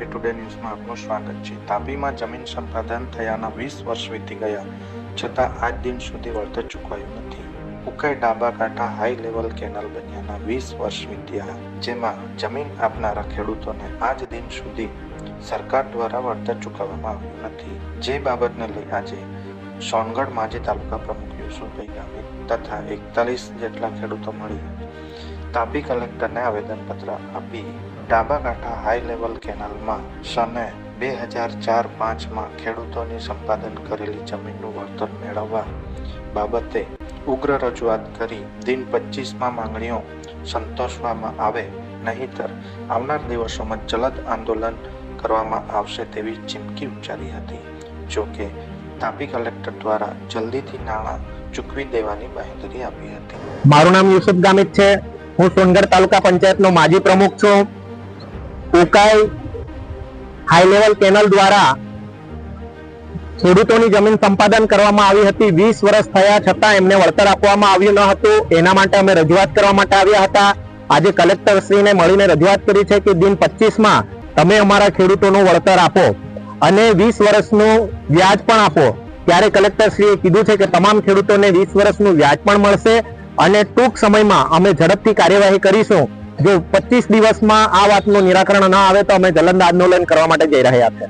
આપનું સ્વાગત છે. તાપીમાં જમીન સંપાદન થયાના વીસ વર્ષ વીતી ગયા, છતાં આજ દિન સુધી વળતર ચૂકવાયું નથી. ઉકાઈ ડાબા કાંઠા હાઈ લેવલ કેનાલ બન્યાના વીસ વર્ષ વીત્યા, જેમાં જમીન આપનારા ખેડૂતોને આજ દિન સુધી સરકાર દ્વારા વળતર ચૂકવવામાં આવ્યું નથી. જે બાબતને લઈ આજે સોનગઢ માજી તાલુકા પ્રમુખ યુસુફભાઈ ગામી તથા એકતાલીસ જેટલા ખેડૂતો મળી. તાપી કલેક્ટરને આવેદનપત્ર આપી ડાબા કાંઠા હાઈ લેવલ કેનાલમાં સને બે હજાર ચાર પાંચમાં ખેડૂતોની સંપાદન કરેલી જમીનનું વળતર મેળવવા બાબતે ઉગ્ર રજૂઆત કરી. દિન પચીસમાં માંગણીઓ સંતોષવામાં આવે, નહીતર આવનાર દિવસોમાં જલદ આંદોલન કરવામાં આવશે તેવી ચીમકી ઉચ્ચારી હતી. જોકે તાપી કલેક્ટર દ્વારા જલ્દીથી નાણાં ચૂકવી દેવાની બાંહેધરી આપી હતી. મારું નામ યુસુફ ગામિત છે. હું સોનગઢ તાલુકા પંચાયતનો માજી પ્રમુખ છું. ઉકાઈ હાઈ લેવલ કેનલ દ્વારા ખેડૂતોની જમીન સંપાદન કરવામાં આવી હતી. વીસ વર્ષ થયા છતાં એમને વળતર આપવામાં આવ્યું ન હતું. એના માટે અમે રજૂઆત કરવા માટે આવ્યા હતા. આજે કલેક્ટરશ્રીને મળીને રજૂઆત કરી છે કે દિન પચીસમાં તમે અમારા ખેડૂતોનું વળતર આપો અને વીસ વર્ષનું વ્યાજ પણ આપો. ત્યારે કલેક્ટરશ્રીએ કીધું છે કે તમામ ખેડૂતોને વીસ વર્ષનું વ્યાજ પણ મળશે અને ટૂંક સમયમાં અમે ઝડપથી કાર્યવાહી કરીશું. જો પચીસ દિવસમાં આ વાતનું નિરાકરણ ના આવે તો અમે જલંદ આંદોલન કરવા માટે જઈ રહ્યા છીએ.